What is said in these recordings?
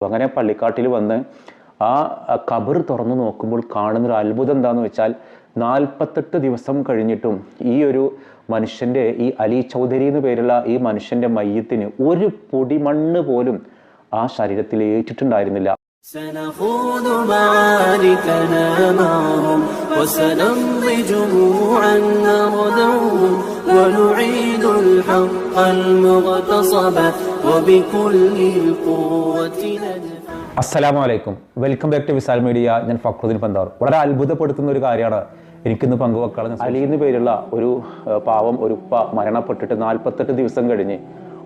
അങ്ങനെ പള്ളിക്കാട്ടിൽ വന്ന് ആ കബർ തുറന്നു നോക്കുമ്പോൾ കാണുന്നൊരു അത്ഭുതം എന്താണെന്ന് വെച്ചാൽ നാൽപ്പത്തെട്ട് ദിവസം കഴിഞ്ഞിട്ടും ഈ ഒരു മനുഷ്യൻ്റെ ഈ അലി ചൗധരി എന്ന് പേരുള്ള ഈ മനുഷ്യൻ്റെ മയ്യത്തിന് ഒരു പൊടിമണ്ണ് പോലും ആ ശരീരത്തിൽ ഏറ്റിട്ടുണ്ടായിരുന്നില്ല سنخوض معاركنا معهم وسنمضي جموعا نردوهم ونعيد الحق المغتصب وبكل القوة ندفع അസ്സലാമു അലൈക്കും welcome back to Wisal media. ഞാൻ ഫക്രുദ്ദീൻ പന്താർ. വളരെ അത്ഭുതപ്പെടുത്തുന്ന ഒരു കാര്യമാണ്. എനിക്കിന്ന് പങ്കുവെക്കാൻ അലി എന്ന് പേരുള്ള ഒരു പാവം ഒരു ഉപ്പ മരണപ്പെട്ടിട്ട് നാൽപ്പത്തെട്ട് ദിവസം കഴിഞ്ഞ്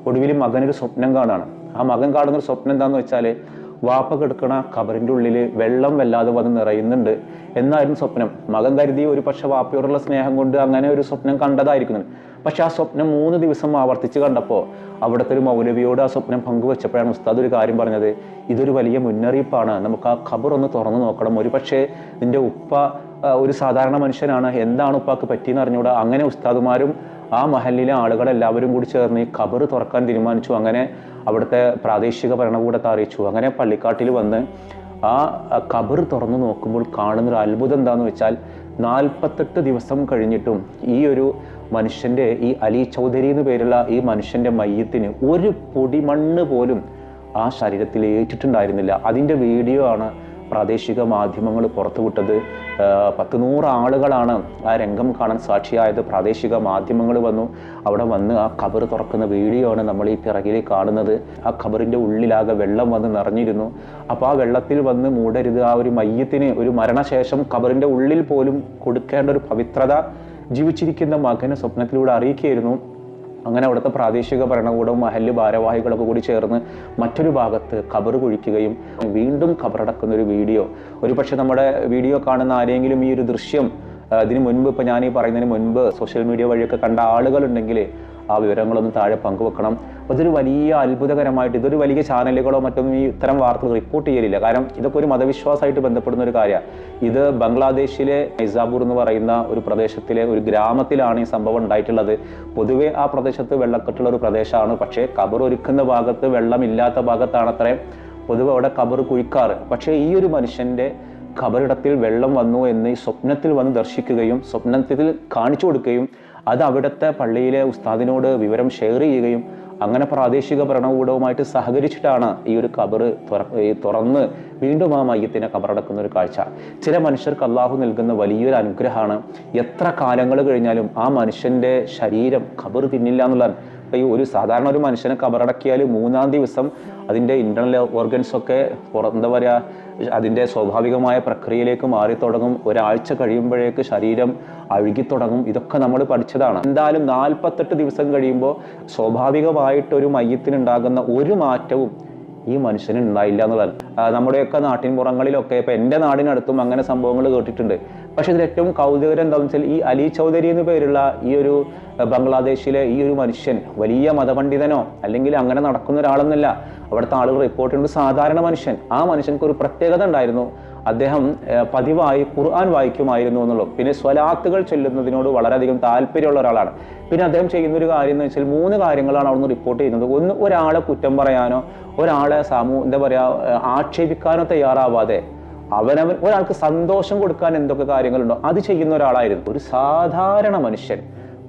ഒടുവിൽ മകനൊരു സ്വപ്നം കാണാണ്. ആ മകൻ കാണുന്ന ഒരു സ്വപ്നം എന്താണെന്ന് വെച്ചാൽ വാപ്പ കിടക്കണ കബറിന്റെ ഉള്ളിൽ വെള്ളം വല്ലാതെ വന്ന് നിറയുന്നുണ്ട് എന്നായിരുന്നു സ്വപ്നം. മകൻ കരുതി ഒരു പക്ഷെ വാപ്പയോടുള്ള സ്നേഹം കൊണ്ട് അങ്ങനെ ഒരു സ്വപ്നം കണ്ടതായിരിക്കുന്നു. പക്ഷെ ആ സ്വപ്നം മൂന്ന് ദിവസം ആവർത്തിച്ച് കണ്ടപ്പോൾ അവിടുത്തെ ഒരു മൗലവിയോട് ആ സ്വപ്നം പങ്കുവെച്ചപ്പോഴാണ് ഉസ്താദ് ഒരു കാര്യം പറഞ്ഞത്. ഇതൊരു വലിയ മുന്നറിയിപ്പാണ്. നമുക്ക് ആ ഖബർ ഒന്ന് തുറന്നു നോക്കണം. ഒരു പക്ഷേ നിന്റെ ഉപ്പ ഒരു സാധാരണ മനുഷ്യനാണ്. എന്താണ് ഉപ്പാക്ക് പറ്റിയെന്ന് അറിഞ്ഞുകൂടാ? അങ്ങനെ ഉസ്താദുമാരും ആ മഹലിലെ ആളുകളെല്ലാവരും കൂടി ചേർന്ന് ഈ ഖബർ തുറക്കാൻ തീരുമാനിച്ചു. അങ്ങനെ അവിടുത്തെ പ്രാദേശിക ഭരണകൂടത്തെ അറിയിച്ചു. അങ്ങനെ പള്ളിക്കാട്ടിൽ വന്ന് ആ കബർ തുറന്നു നോക്കുമ്പോൾ കാണുന്നൊരു അത്ഭുതം എന്താണെന്ന് വെച്ചാൽ നാൽപ്പത്തെട്ട് ദിവസം കഴിഞ്ഞിട്ടും ഈ ഒരു മനുഷ്യന്റെ ഈ അലി ചൗധരി എന്ന് പേരുള്ള ഈ മനുഷ്യന്റെ മയ്യത്തിന് ഒരു പൊടിമണ്ണ് പോലും ആ ശരീരത്തിൽ ഏറ്റിട്ടുണ്ടായിരുന്നില്ല. അതിന്റെ വീഡിയോ ആണ് പ്രാദേശിക മാധ്യമങ്ങൾ പുറത്തുവിട്ടത് പത്ത് നൂറ് ആളുകളാണ് ആ രംഗം കാണാൻ സാക്ഷിയായത്. പ്രാദേശിക മാധ്യമങ്ങൾ വന്നു. അവിടെ വന്ന് ആ ഖബർ തുറക്കുന്ന വീഡിയോ ആണ് നമ്മൾ ഈ പിറകിൽ കാണുന്നത്. ആ ഖബറിന്റെ ഉള്ളിലാകെ വെള്ളം വന്ന് നിറഞ്ഞിരുന്നു. അപ്പോൾ ആ വെള്ളത്തിൽ വന്ന് മൂടരുത്. ആ ഒരു മയ്യത്തിന് ഒരു മരണശേഷം ഖബറിന്റെ ഉള്ളിൽ പോലും കൊടുക്കേണ്ട ഒരു പവിത്രത ജീവിച്ചിരിക്കുന്ന മകന് സ്വപ്നത്തിലൂടെ അറിയിക്കുകയായിരുന്നു. അങ്ങനെ അവിടുത്തെ പ്രാദേശിക ഭരണകൂടവും മഹല്ല് ഭാരവാഹികളൊക്കെ കൂടി ചേർന്ന് മറ്റൊരു ഭാഗത്ത് ഖബർ കുഴിക്കുകയും വീണ്ടും ഖബറടക്കുന്ന ഒരു വീഡിയോ. ഒരു പക്ഷേ നമ്മുടെ വീഡിയോ കാണുന്ന ആരെങ്കിലും ഈ ഒരു ദൃശ്യം അതിന് മുൻപ് ഇപ്പോൾ ഞാൻ ഈ പറയുന്നതിന് മുൻപ് സോഷ്യൽ മീഡിയ വഴിയൊക്കെ കണ്ട ആളുകളുണ്ടെങ്കിൽ ആ വിവരങ്ങളൊന്ന് താഴെ പങ്കുവെക്കണം. അപ്പോൾ ഇതൊരു വലിയ അത്ഭുതകരമായിട്ട് ഇതൊരു വലിയ ചാനലുകളോ മറ്റൊന്നും ഈ ഇത്തരം വാർത്തകൾ റിപ്പോർട്ട് ചെയ്യലില്ല. കാരണം ഇതൊക്കെ ഒരു മതവിശ്വാസമായിട്ട് ബന്ധപ്പെടുന്ന ഒരു കാര്യമാണ്. ഇത് ബംഗ്ലാദേശിലെ നൈസാബൂർ എന്ന് പറയുന്ന ഒരു പ്രദേശത്തിലെ ഒരു ഗ്രാമത്തിലാണ് ഈ സംഭവം ഉണ്ടായിട്ടുള്ളത്. പൊതുവേ ആ പ്രദേശത്ത് വെള്ളക്കെട്ടുള്ള ഒരു പ്രദേശമാണ്. പക്ഷേ കബർ ഒരുക്കുന്ന ഭാഗത്ത് വെള്ളമില്ലാത്ത ഭാഗത്താണ് അത്രയും. പൊതുവെ അവിടെ കബർ കുഴിക്കാറ്. പക്ഷേ ഈ ഒരു മനുഷ്യന്റെ കബറിടത്തിൽ വെള്ളം വന്നു എന്ന് സ്വപ്നത്തിൽ വന്ന് ദർശിക്കുകയും സ്വപ്നത്തിൽ കാണിച്ചു കൊടുക്കുകയും അത് അവിടുത്തെ പള്ളിയിലെ ഉസ്താദിനോട് വിവരം ഷെയർ ചെയ്യുകയും അങ്ങനെ പ്രാദേശിക ഭരണകൂടവുമായിട്ട് സഹകരിച്ചിട്ടാണ് ഈ ഒരു കബർ തുറന്ന് വീണ്ടും ആ മയ്യത്തിനെ കബറടക്കുന്ന ഒരു കാഴ്ച. ചില മനുഷ്യർക്ക് അള്ളാഹു നൽകുന്ന വലിയൊരു അനുഗ്രഹമാണ്. എത്ര കാലങ്ങൾ കഴിഞ്ഞാലും ആ മനുഷ്യന്റെ ശരീരം കബർ തിന്നില്ല എന്നുള്ളതാണ് ഇപ്പൊ ഈ ഒരു സാധാരണ ഒരു മനുഷ്യനെ കബറടക്കിയാൽ മൂന്നാം ദിവസം അതിന്റെ ഇന്റർണൽ ഓർഗൻസ് ഒക്കെ എന്താ പറയുക അതിന്റെ സ്വാഭാവികമായ പ്രക്രിയയിലേക്ക് മാറി തുടങ്ങും. ഒരാഴ്ച കഴിയുമ്പോഴേക്ക് ശരീരം അഴുകി തുടങ്ങും. ഇതൊക്കെ നമ്മൾ പഠിച്ചതാണ്. എന്തായാലും നാൽപ്പത്തെട്ട് ദിവസം കഴിയുമ്പോൾ സ്വാഭാവികമായിട്ട് ഒരു മയ്യത്തിനുണ്ടാകുന്ന ഒരു മാറ്റവും ഈ മനുഷ്യന് ഉണ്ടായില്ല എന്നുള്ളതാണ്. ആ, നമ്മുടെയൊക്കെ നാട്ടിൻ പുറങ്ങളിലൊക്കെ ഇപ്പം എന്റെ നാടിനടുത്തും അങ്ങനെ സംഭവങ്ങൾ കേട്ടിട്ടുണ്ട്. പക്ഷേ ഇതിൽ ഏറ്റവും കൗതുകരം എന്താണെന്ന് വെച്ചാൽ ഈ അലി ചൗധരി എന്ന് പേരുള്ള ഈ ഒരു ബംഗ്ലാദേശിലെ ഈ ഒരു മനുഷ്യൻ വലിയ മതപണ്ഡിതനോ അല്ലെങ്കിൽ അങ്ങനെ നടക്കുന്ന ഒരാളെന്നല്ല അവിടുത്തെ ആളുകൾ റിപ്പോർട്ട് ചെയ്യുന്നത് സാധാരണ മനുഷ്യൻ. ആ മനുഷ്യൻക്ക് ഒരു പ്രത്യേകത ഉണ്ടായിരുന്നു. അദ്ദേഹം പതിവായി ഖുർആൻ വായിക്കുമായിരുന്നു എന്നുള്ളൂ. പിന്നെ സ്വലാത്തുകൾ ചൊല്ലുന്നതിനോട് വളരെയധികം താല്പര്യമുള്ള ഒരാളാണ്. പിന്നെ അദ്ദേഹം ചെയ്യുന്ന ഒരു കാര്യം എന്ന് വെച്ചാൽ മൂന്ന് കാര്യങ്ങളാണ് അവിടുന്ന് റിപ്പോർട്ട് ചെയ്യുന്നത്. ഒന്ന് ഒരാളെ കുറ്റം പറയാനോ ഒരാളെ സാമൂ എന്താ പറയുക ആക്ഷേപിക്കാനോ തയ്യാറാവാതെ അവനവൻ ഒരാൾക്ക് സന്തോഷം കൊടുക്കാൻ എന്തൊക്കെ കാര്യങ്ങളുണ്ടോ അത് ചെയ്യുന്ന ഒരാളായിരുന്നു. ഒരു സാധാരണ മനുഷ്യൻ.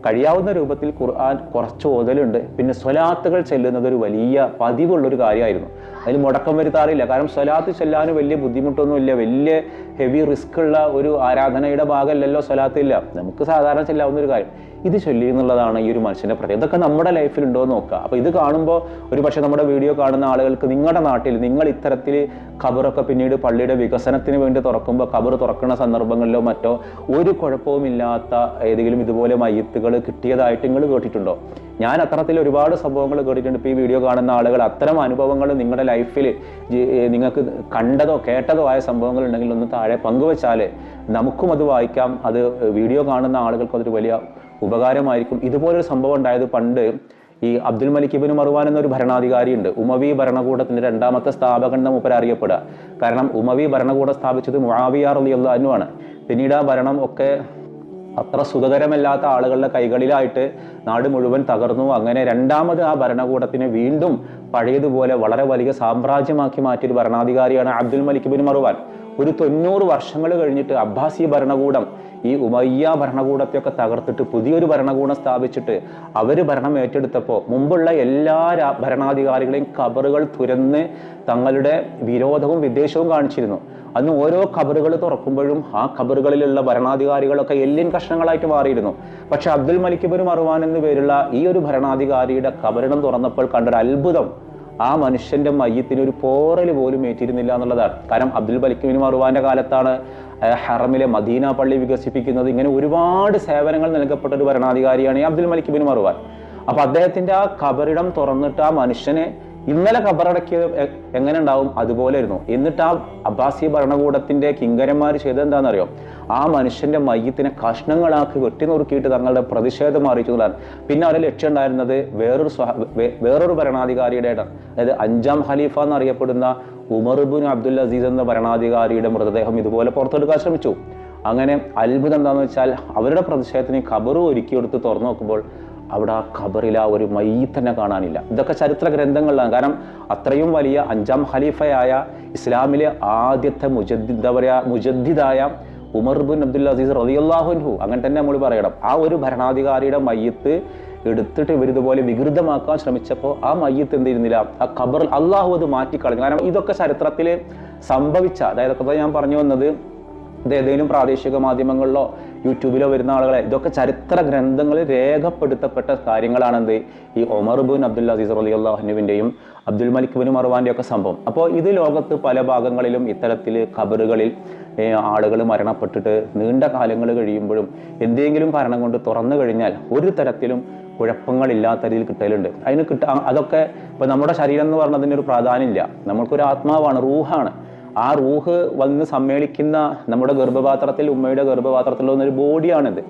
കഴിയാവുന്ന രൂപത്തിൽ ഖുർആൻ കുറച്ച് ഓതലുണ്ട്. പിന്നെ സ്വലാത്തുകൾ ചെല്ലുന്നത് ഒരു വലിയ പതിവുള്ളൊരു കാര്യമായിരുന്നു. അതിൽ മുടക്കം വരുത്താറില്ല. കാരണം സ്വലാത്ത് ചെല്ലാൻ വലിയ ബുദ്ധിമുട്ടൊന്നുമില്ല. വലിയ ഹെവി റിസ്ക് ഉള്ള ഒരു ആരാധനയുടെ ഭാഗമല്ലല്ലോ സ്വലാത്തില്ല നമുക്ക് സാധാരണ ചെല്ലാവുന്ന ഒരു കാര്യം. ഇത് ചൊല്ലി എന്നുള്ളതാണ് ഈ ഒരു മനുഷ്യന്റെ പ്രത്യേകത. ഇതൊക്കെ നമ്മുടെ ലൈഫിൽ ഉണ്ടോ എന്ന് നോക്കുക. അപ്പോൾ ഇത് കാണുമ്പോൾ ഒരു പക്ഷേ നമ്മുടെ വീഡിയോ കാണുന്ന ആളുകൾക്ക് നിങ്ങളുടെ നാട്ടിൽ നിങ്ങൾ ഇത്തരത്തിൽ ഖബറൊക്കെ പിന്നീട് പള്ളിയുടെ വികസനത്തിന് വേണ്ടി തുറക്കുമ്പോൾ ഖബർ തുറക്കുന്ന സന്ദർഭങ്ങളിലോ മറ്റോ ഒരു കുഴപ്പവുമില്ലാത്ത ഏതെങ്കിലും ഇതുപോലെ മയ്യത്തുകൾ കിട്ടിയതായിട്ട് നിങ്ങൾ കേട്ടിട്ടുണ്ടോ? ഞാൻ അത്തരത്തിൽ ഒരുപാട് സംഭവങ്ങൾ കേട്ടിട്ടുണ്ട്. ഇപ്പോൾ ഈ വീഡിയോ കാണുന്ന ആളുകൾ അത്തരം അനുഭവങ്ങൾ നിങ്ങളുടെ ലൈഫിൽ നിങ്ങൾക്ക് കണ്ടതോ കേട്ടതോ ആയ സംഭവങ്ങൾ ഉണ്ടെങ്കിൽ ഒന്ന് താഴെ പങ്കുവെച്ചാൽ നമുക്കും അത് വായിക്കാം. അത് വീഡിയോ കാണുന്ന ആളുകൾക്ക് അതൊരു വലിയ ഉപകാരമായിരിക്കും. ഇതുപോലൊരു സംഭവം ഉണ്ടായത് പണ്ട് ഈ അബ്ദുൽ മലിക് ഇബിന് മറുവാൻ എന്നൊരു ഭരണാധികാരിയുണ്ട്. ഉമവി ഭരണകൂടത്തിന്റെ രണ്ടാമത്തെ സ്ഥാപകൻ എന്ന മൂപ്പർ അറിയപ്പെടുക കാരണം ഉമവി ഭരണകൂടം സ്ഥാപിച്ചത് റളിയല്ലാഹു അൻഹു ആണ്. പിന്നീട് ആ ഭരണം ഒക്കെ അത്ര സുഖകരമല്ലാത്ത ആളുകളുടെ കൈകളിലായിട്ട് നാട് മുഴുവൻ തകർന്നു. അങ്ങനെ രണ്ടാമത് ആ ഭരണകൂടത്തിനെ വീണ്ടും പഴയതുപോലെ വളരെ വലിയ സാമ്രാജ്യമാക്കി മാറ്റിയൊരു ഭരണാധികാരിയാണ് അബ്ദുൽ മലിക് ബിൻ മറുവാൻ ഒരു തൊണ്ണൂറ് വർഷങ്ങൾ കഴിഞ്ഞിട്ട് അബ്ബാസി ഭരണകൂടം ഈ ഉമയ്യ ഭരണകൂടത്തെയൊക്കെ തകർത്തിട്ട് പുതിയൊരു ഭരണകൂടം സ്ഥാപിച്ചിട്ട് അവർ ഭരണം ഏറ്റെടുത്തപ്പോൾ മുമ്പുള്ള എല്ലാ ഭരണാധികാരികളെയും കബറുകൾ തുരന്ന് തങ്ങളുടെ വിരോധവും വിദ്വേഷവും കാണിച്ചിരുന്നു. അന്ന് ഓരോ കബറുകൾ തുറക്കുമ്പോഴും ആ കബറുകളിലുള്ള ഭരണാധികാരികളൊക്കെ എല്ലിൻ കഷ്ണങ്ങളായിട്ട് മാറിയിരുന്നു. പക്ഷെ അബ്ദുൽ മലിക്കിബുർ മറുവാൻ എന്നു പേരുള്ള ഈ ഒരു ഭരണാധികാരിയുടെ കബറിടം തുറന്നപ്പോൾ കണ്ടൊരു അത്ഭുതം ആ മനുഷ്യന്റെ മയ്യത്തിന് ഒരു പോറൽ പോലും ഏറ്റിരുന്നില്ല എന്നുള്ളതാണ്. കാരണം അബ്ദുൽ മലിക് ബിൻ മറുവാന്റെ കാലത്താണ് ഹറമിലെ മദീന പള്ളി വികസിപ്പിക്കുന്നത്. ഇങ്ങനെ ഒരുപാട് സേവനങ്ങൾ നൽകപ്പെട്ട ഒരു ഭരണാധികാരിയാണ് ഈ അബ്ദുൽ മലിക് ബിൻ മറുവാൻ അപ്പൊ അദ്ദേഹത്തിന്റെ ആ കബറിടം തുറന്നിട്ട് ആ മനുഷ്യനെ ഇന്നലെ ഖബറടക്കിയത് എങ്ങനെ ഉണ്ടാവും അതുപോലെ ആയിരുന്നു എന്നിട്ട് ആ അബ്ബാസി ഭരണകൂടത്തിന്റെ കിങ്കരന്മാർ ചെയ്തത് എന്താണെന്നറിയോ? ആ മനുഷ്യന്റെ മയ്യത്തിനെ കഷ്ണങ്ങളാക്കി വെട്ടി നുറുക്കിയിട്ട് തങ്ങളുടെ പ്രതിഷേധം അറിയിച്ചു എന്നുള്ളതാണ്. പിന്നെ അവരെ ലക്ഷ്യം ഉണ്ടായിരുന്നത് വേറൊരു വേറൊരു ഭരണാധികാരിയുടെ അതായത് അഞ്ചാം ഖലീഫ എന്നറിയപ്പെടുന്ന ഉമർബുൻ അബ്ദുൽ അസീസ് എന്ന ഭരണാധികാരിയുടെ മൃതദേഹം ഇതുപോലെ പുറത്തെടുക്കാൻ ശ്രമിച്ചു. അങ്ങനെ അത്ഭുതം എന്താണെന്ന് വെച്ചാൽ അവരുടെ പ്രതിഷേധത്തിന് ഖബറ് ഒരുക്കിയെടുത്ത് തുറന്നു നോക്കുമ്പോൾ അവിടെ ആ ഖബറിൽ ആ ഒരു മയ്യത്തന്നെ കാണാനില്ല. ഇതൊക്കെ ചരിത്ര ഗ്രന്ഥങ്ങളിലാണ്. കാരണം അത്രയും വലിയ അഞ്ചാം ഖലീഫയായ ഇസ്ലാമിലെ ആദ്യത്തെ മുജദ്ദി എന്താ പറയുക മുജദ്ദിദായ ഉമർ ബിൻ അബ്ദുൽ അസീസ് റളിയല്ലാഹുൻഹു അങ്ങനെ തന്നെ നമ്മൾ പറയണം. ആ ഒരു ഭരണാധികാരിയുടെ മയ്യത്ത് എടുത്തിട്ട് ഇവരിതുപോലെ വികൃതമാക്കാൻ ശ്രമിച്ചപ്പോൾ ആ മയ്യത്ത് എന്ത് ചെയ്യുന്നില്ല ആ ഖബർ അള്ളാഹു അത് മാറ്റിക്കളഞ്ഞു. കാരണം ഇതൊക്കെ ചരിത്രത്തിൽ സംഭവിച്ച അതായത് ഞാൻ പറഞ്ഞു വന്നത് ഇത് ഏതെങ്കിലും പ്രാദേശിക മാധ്യമങ്ങളിലോ യൂട്യൂബിലോ വരുന്ന ആളുകളെ ഇതൊക്കെ ചരിത്ര ഗ്രന്ഥങ്ങളിൽ രേഖപ്പെടുത്തപ്പെട്ട കാര്യങ്ങളാണെന്ത് ഈ ഒമർ ബിൻ അബ്ദുൽ അസീസ് അലി അള്ളാഹുനുവിന്റെയും അബ്ദുൽ മലിക് ബിൻ മറുവാന്റെ ഒക്കെ സംഭവം. അപ്പോൾ ഇത് ലോകത്ത് പല ഭാഗങ്ങളിലും ഇത്തരത്തിൽ ഖബറുകളിൽ ആളുകൾ മരണപ്പെട്ടിട്ട് നീണ്ട കാലങ്ങൾ കഴിയുമ്പോഴും എന്തെങ്കിലും കാരണം കൊണ്ട് തുറന്നു കഴിഞ്ഞാൽ ഒരു തരത്തിലും കുഴപ്പങ്ങളില്ലാത്ത രീതിയിൽ കിട്ടലുണ്ട്. അതിന് കിട്ട അതൊക്കെ ഇപ്പം നമ്മുടെ ശരീരം എന്ന് പറഞ്ഞതിനൊരു പ്രാധാന്യമില്ല നമ്മൾക്കൊരു ആത്മാവാണ് റൂഹാണ്. ആ റൂഹ് വന്ന് സമ്മേളിക്കുന്ന നമ്മുടെ ഗർഭപാത്രത്തിൽ ഉമ്മയുടെ ഗർഭപാത്രത്തിൽ വന്നൊരു ബോഡിയാണിത്.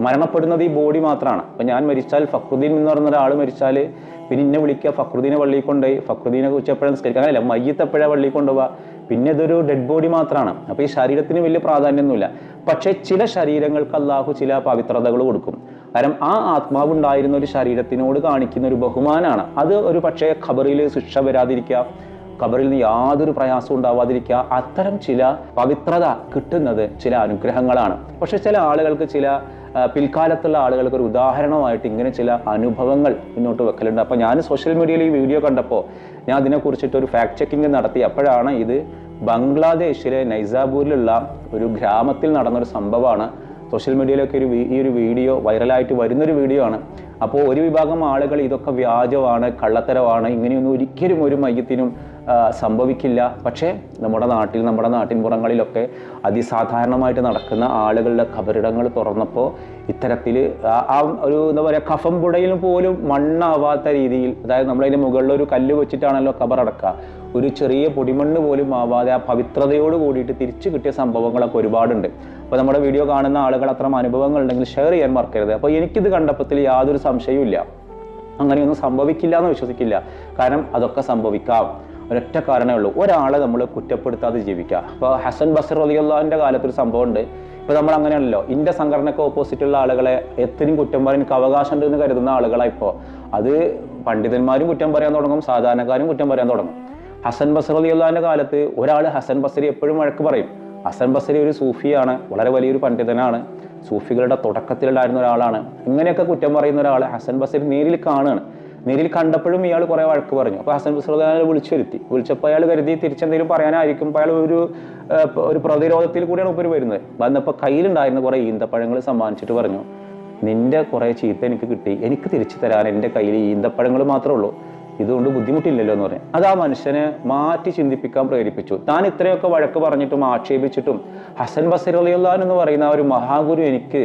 മരണപ്പെടുന്നത് ഈ ബോഡി മാത്രമാണ്. അപ്പം ഞാൻ മരിച്ചാൽ ഫക്രുദ്ദീൻ എന്ന് പറയുന്ന ഒരാൾ മരിച്ചാൽ പിന്നെ ഇന്നെ വിളിക്കുക ഫക്രുദ്ദീനെ വള്ളി കൊണ്ടുപോയി ഫക്രുദ്ദീനെ കുറിച്ച് എപ്പോഴും നിസ്കരിക്കുക. അങ്ങനെയല്ല മയ്യത്ത് എപ്പോഴാണ് പള്ളിയിൽ കൊണ്ടുപോവുക? പിന്നെ ഇതൊരു ഡെഡ് ബോഡി മാത്രമാണ്. അപ്പോൾ ഈ ശരീരത്തിന് വലിയ പ്രാധാന്യമൊന്നുമില്ല. പക്ഷേ ചില ശരീരങ്ങൾക്ക് അള്ളാഹു ചില പവിത്രതകൾ കൊടുക്കും. കാരണം ആ ആത്മാവ് ഉണ്ടായിരുന്ന ഒരു ശരീരത്തിനോട് കാണിക്കുന്ന ഒരു ബഹുമാനമാണ് അത് ഒരു പക്ഷേ ഖബറിൽ ശിക്ഷ വരാതിരിക്കുക ഖബറിൽ നിന്ന് യാതൊരു പ്രയാസവും ഉണ്ടാവാതിരിക്കുക അത്തരം ചില പവിത്രത കിട്ടുന്നത് ചില അനുഗ്രഹങ്ങളാണ്. പക്ഷെ ചില ആളുകൾക്ക് ചില പിൽക്കാലത്തുള്ള ആളുകൾക്ക് ഒരു ഉദാഹരണമായിട്ട് ഇങ്ങനെ ചില അനുഭവങ്ങൾ മുന്നോട്ട് വെക്കലുണ്ട്. അപ്പോൾ ഞാൻ സോഷ്യൽ മീഡിയയിൽ ഈ വീഡിയോ കണ്ടപ്പോൾ ഞാൻ അതിനെക്കുറിച്ചിട്ട് ഒരു ഫാക്ട് ചെക്കിംഗ് നടത്തി. അപ്പോഴാണ് ഇത് ബംഗ്ലാദേശിലെ നൈസാബൂരിലുള്ള ഒരു ഗ്രാമത്തിൽ നടന്നൊരു സംഭവമാണ്. സോഷ്യൽ മീഡിയയിലൊക്കെ ഒരു ഈ ഒരു വീഡിയോ വൈറലായിട്ട് വരുന്നൊരു വീഡിയോ ആണ്. അപ്പോൾ ഒരു വിഭാഗം ആളുകൾ ഇതൊക്കെ വ്യാജമാണ് കള്ളത്തരമാണ് ഇങ്ങനെയൊന്നും ഒരിക്കലും ഒരു മയ്യത്തിനും ആ, സംഭവിക്കില്ല. പക്ഷേ നമ്മുടെ നാട്ടിൽ നമ്മുടെ നാട്ടിൻപുറങ്ങളിലൊക്കെ അതിസാധാരണമായിട്ട് നടക്കുന്ന ആളുകളുടെ കബറിടങ്ങൾ തുറന്നപ്പോൾ ഇത്തരത്തിൽ ആ- ഒരു എന്താ പറയുക കഫം പുഴയിൽ പോലും മണ്ണാവാത്ത രീതിയിൽ അതായത് നമ്മളതിന്റെ മുകളിൽ ഒരു കല്ല് വെച്ചിട്ടാണല്ലോ കബറടക്കുക. ഒരു ചെറിയ പൊടിമണ്ണ് പോലും ആവാതെ ആ പവിത്രതയോട് കൂടിയിട്ട് തിരിച്ചു കിട്ടിയ സംഭവങ്ങളൊക്കെ ഒരുപാടുണ്ട്. അപ്പോൾ നമ്മുടെ വീഡിയോ കാണുന്ന ആളുകൾ അത്തരം അനുഭവങ്ങൾ ഉണ്ടെങ്കിൽ ഷെയർ ചെയ്യാൻ മറക്കരുത്. അപ്പോൾ എനിക്കിത് കണ്ടപ്പോൾ യാതൊരു സംശയവും അങ്ങനെയൊന്നും സംഭവിക്കില്ല എന്ന് വിശ്വസിക്കില്ല. കാരണം അതൊക്കെ സംഭവിക്കാം. ഒരൊറ്റ കാരണമേ ഉള്ളൂ. ഒരാളെ നമ്മൾ കുറ്റപ്പെടുത്താതെ ജീവിക്കുക. അപ്പോൾ ഹസൻ ബസർ അലിയുള്ളാഹിന്റെ കാലത്തൊരു സംഭവമുണ്ട്. ഇപ്പോൾ നമ്മൾ അങ്ങനെയാണല്ലോ. ഇന്റെ സംഘടനയ്ക്ക് ഓപ്പോസിറ്റുള്ള ആളുകളെ എത്രയും കുറ്റം പറയാൻ എനിക്ക് അവകാശം ഉണ്ട് എന്ന് കരുതുന്ന ആളുകളാണ് ഇപ്പോൾ അത് പണ്ഡിതന്മാരും കുറ്റം പറയാൻ തുടങ്ങും. സാധാരണക്കാരും കുറ്റം പറയാൻ തുടങ്ങും. ഹസൻ ബസർ അലിയുള്ളാഹിന്റെ കാലത്ത് ഒരാൾ ഹസൻ ബസരി എപ്പോഴും വഴക്ക് പറയും. ഹസൻ ബസരി ഒരു സൂഫിയാണ്. വളരെ വലിയൊരു പണ്ഡിതനാണ്. സൂഫികളുടെ തുടക്കത്തിലുണ്ടായിരുന്ന ഒരാളാണ്. ഇങ്ങനെയൊക്കെ കുറ്റം പറയുന്ന ഒരാൾ ഹസൻ ബസരി നേരിൽ കാണുകയാണ്. നേരിൽ കണ്ടപ്പോഴും ഇയാൾ കുറെ വഴക്ക് പറഞ്ഞു. അപ്പോൾ ഹസൻ ബുസ്ലാനെ വിളിച്ചു വരുത്തി വിളിച്ചപ്പോൾ അയാൾ കരുതി തിരിച്ചെന്തെങ്കിലും പറയാനായിരിക്കും. അയാൾ ഒരു ഒരു പ്രതിരോധത്തിൽ കൂടിയാണ് ഉപരി വരുന്നത്. വന്നപ്പോൾ കയ്യിലുണ്ടായിരുന്ന കുറെ ഈന്തപ്പഴങ്ങൾ സമ്മാനിച്ചിട്ട് പറഞ്ഞു നിന്റെ കുറെ ചീത്ത എനിക്ക് കിട്ടി. എനിക്ക് തിരിച്ചു തരാൻ എന്റെ കയ്യിൽ ഈന്തപ്പഴങ്ങൾ മാത്രമേ ഉള്ളൂ. ഇതുകൊണ്ട് ബുദ്ധിമുട്ടില്ലല്ലോ എന്ന് പറഞ്ഞു. അത് ആ മനുഷ്യനെ മാറ്റി ചിന്തിപ്പിക്കാൻ പ്രേരിപ്പിച്ചു. താൻ ഇത്രയൊക്കെ വഴക്ക് പറഞ്ഞിട്ടും ആക്ഷേപിച്ചിട്ടും ഹസൻ ബസർ എന്ന് പറയുന്ന ആ ഒരു മഹാഗുരു എനിക്ക്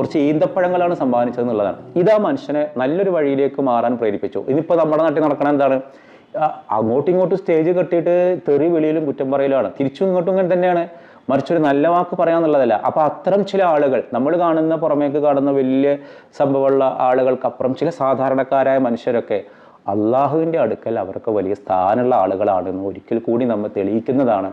കുറച്ച് ഈന്തപ്പഴങ്ങളാണ് സമ്മാനിച്ചത് എന്നുള്ളതാണ് ഇത് ആ മനുഷ്യനെ നല്ലൊരു വഴിയിലേക്ക് മാറാൻ പ്രേരിപ്പിച്ചു. ഇനിയിപ്പോൾ നമ്മുടെ നാട്ടിൽ നടക്കണ എന്താണ്? അങ്ങോട്ടും ഇങ്ങോട്ടും സ്റ്റേജ് കെട്ടിയിട്ട് തെറി വെളിയിലും കുറ്റം പറയലുമാണ് തിരിച്ചും ഇങ്ങോട്ടും ഇങ്ങനെ തന്നെയാണ്. മറിച്ചൊരു നല്ല വാക്ക് പറയാന്നുള്ളതല്ല. അപ്പോൾ അത്തരം ചില ആളുകൾ നമ്മൾ കാണുന്ന പുറമേക്ക് കാണുന്ന വലിയ സംഭവമുള്ള ആളുകൾക്കപ്പുറം ചില സാധാരണക്കാരായ മനുഷ്യരൊക്കെ അള്ളാഹുവിന്റെ അടുക്കൽ അവർക്ക് വലിയ സ്ഥാനമുള്ള ആളുകളാണെന്ന് ഒരിക്കൽ കൂടി നമ്മൾ തെളിയിക്കുന്നതാണ്.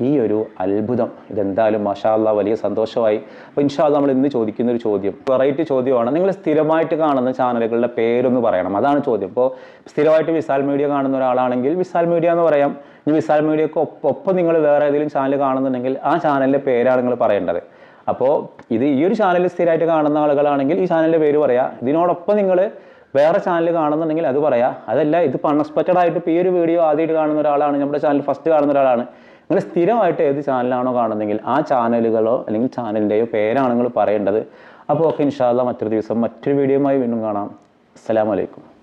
ഈ ഒരു അത്ഭുതം. ഇതെന്തായാലും മഷാല്ല വലിയ സന്തോഷമായി. അപ്പോൾ ഇൻഷാല്ല നമ്മൾ ഇന്ന് ചോദിക്കുന്ന ഒരു ചോദ്യം. വെറൈറ്റി ചോദ്യമാണ്. നിങ്ങൾ സ്ഥിരമായിട്ട് കാണുന്ന ചാനലുകളുടെ പേരൊന്ന് പറയണം. അതാണ് ചോദ്യം. ഇപ്പോൾ സ്ഥിരമായിട്ട് വിശാൽ മീഡിയ കാണുന്ന ഒരാളാണെങ്കിൽ വിശാൽ മീഡിയ എന്ന് പറയാം. ഇനി വിശാൽ മീഡിയക്ക് ഒപ്പം നിങ്ങൾ വേറെ ഏതെങ്കിലും ചാനൽ കാണുന്നുണ്ടെങ്കിൽ ആ ചാനലിന്റെ പേരാണ് നിങ്ങൾ പറയേണ്ടത്. അപ്പോൾ ഇത് ഈ ഒരു ചാനൽ സ്ഥിരമായിട്ട് കാണുന്ന ആളുകളാണെങ്കിൽ ഈ ചാനലിന്റെ പേര് പറയാം. ഇതിനോടൊപ്പം നിങ്ങൾ വേറെ ചാനൽ കാണുന്നുണ്ടെങ്കിൽ അത് പറയാം. അതല്ല ഇത് അൺഎക്സ്പെക്റ്റഡ് ആയിട്ട് ഇപ്പോൾ ഈ ഒരു വീഡിയോ ആദ്യമായിട്ട് കാണുന്ന ഒരാളാണ്. നമ്മുടെ ചാനൽ ഫസ്റ്റ് കാണുന്ന ഒരാളാണ്. നിങ്ങൾ സ്ഥിരമായിട്ട് ഏത് ചാനലാണോ കാണുന്നതെങ്കിൽ ആ ചാനലുകളോ അല്ലെങ്കിൽ ചാനലിന്റെയോ പേരാണ് നിങ്ങൾ പറയേണ്ടത്. അപ്പോൾ ഓക്കെ ഇൻഷാല്ല മറ്റൊരു ദിവസം മറ്റൊരു വീഡിയോയുമായി വീണ്ടും കാണാം. അസ്സലാമലൈക്കും